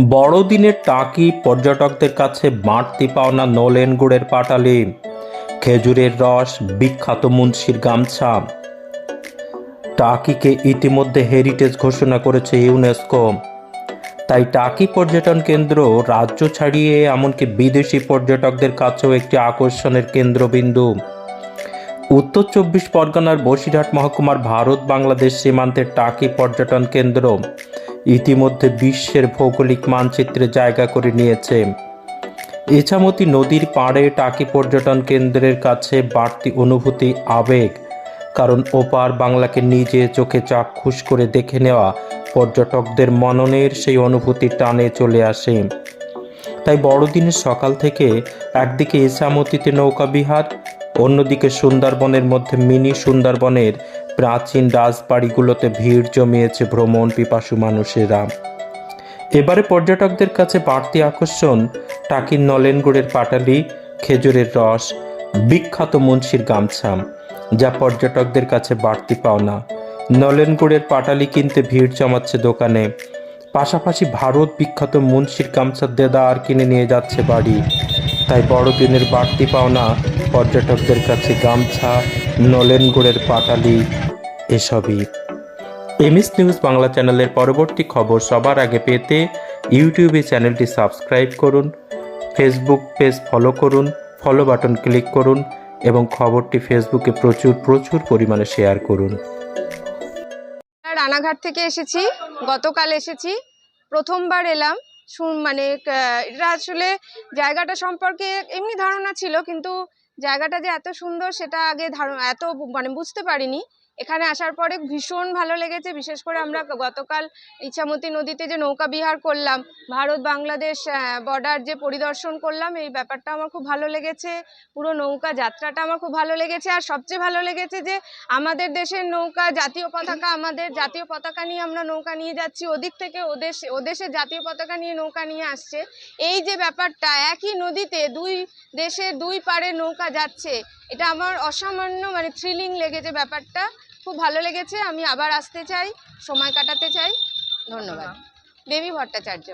বড়দিনের টাকি পর্যটকদের কাছে বাড়তি পাওনা নলেন গুড়ের পাটালি। খেজুরের রস, বিখ্যাত মুন্সির গামছা। টাকিকে ইতিমধ্যে হেরিটেজ ঘোষণা করেছে ইউনেস্কো। তাই টাকি পর্যটন কেন্দ্র রাজ্য ছাড়িয়ে এমনকি বিদেশি পর্যটকদের কাছেও একটি আকর্ষণের কেন্দ্রবিন্দু। উত্তর চব্বিশ পরগনার বসিরহাট মহকুমার ভারত বাংলাদেশ সীমান্তের টাকি পর্যটন কেন্দ্র। ইতিমধ্যে বিশ্বের ভৌগোলিক মানচিত্রে জায়গা করে নিয়েছে। ইছামতি নদীর পাড়ে টাকি পর্যটন কেন্দ্রের কাছে বাড়তি অনুভূতি, আবেগ, কারণ ওপার বাংলাকে নিজে চোখে চাক্ষুষ করে দেখে নেওয়া পর্যটকদের মননের সেই অনুভূতি টানে চলে আসে। তাই বড়দিনের সকাল থেকে একদিকে ইসামতিতে নৌকা বিহার অন্যদিকে সুন্দরবনের মধ্যে মিনি সুন্দরবনের প্রাচীন রাজবাড়িগুলোতে ভিড় জমিয়েছে ভ্রমণ পিপাসু মানুষেরা। এবারে পর্যটকদের কাছে বাড়তি আকর্ষণ টাকির নলেনগুড়ের পাটালি, খেজুরের রস, বিখ্যাত মুন্সির গামছা, যা পর্যটকদের কাছে বাড়তি পাওনা। নলেনগুড়ের পাটালি কিনতে ভিড় জমাচ্ছে দোকানে। পাশাপাশি ভারত বিখ্যাত মুন্সির গামছা দেদার কিনে নিয়ে যাচ্ছে বাড়ি। তাই বড়দিনের বাড়তি পাওনা পর্যটকদের কাছে গামছা নলেনগুড়ের পাটালি, এসবই। এমএস নিউজ বাংলা চ্যানেলের পরবর্তী খবর সবার আগে পেতে ইউটিউবে চ্যানেলটি সাবস্ক্রাইব করুন, ফেসবুক পেজ ফলো করুন, ফলো বাটন ক্লিক করুন এবং খবরটি ফেসবুকে প্রচুর প্রচুর পরিমাণে শেয়ার করুন। রানাঘাট থেকে এসেছি, গতকাল এসেছি, প্রথমবার এলাম। মানে এটা আসলে জায়গাটা সম্পর্কে এমনি ধারণা ছিল, কিন্তু জায়গাটা যে এত সুন্দর সেটা আগে ধারণা এত মানে বুঝতে পারিনি। এখানে আসার পরে ভীষণ ভালো লেগেছে। বিশেষ করে আমরা গতকাল ইছামতি নদীতে যে নৌকা বিহার করলাম, ভারত বাংলাদেশ বর্ডার যে পরিদর্শন করলাম, এই ব্যাপারটা আমার খুব ভালো লেগেছে। পুরো নৌকা যাত্রাটা আমার খুব ভালো লেগেছে। আর সবচেয়ে ভালো লেগেছে যে আমাদের দেশের নৌকা জাতীয় পতাকা, আমাদের জাতীয় পতাকা নিয়ে আমরা নৌকা নিয়ে যাচ্ছি। ওদিক থেকে ওদেশ ওদেশের জাতীয় পতাকা নিয়ে নৌকা নিয়ে আসছে। এই যে ব্যাপারটা, একই নদীতে দুই দেশের দুই পারে নৌকা যাচ্ছে, এটা আমার অসামান্য মানে থ্রিলিং লেগেছে ব্যাপারটা। খুব ভালো লেগেছে আমি আবার আসতে চাই সময় কাটাতে চাই। ধন্যবাদ। দেবী ভট্টাচার্য।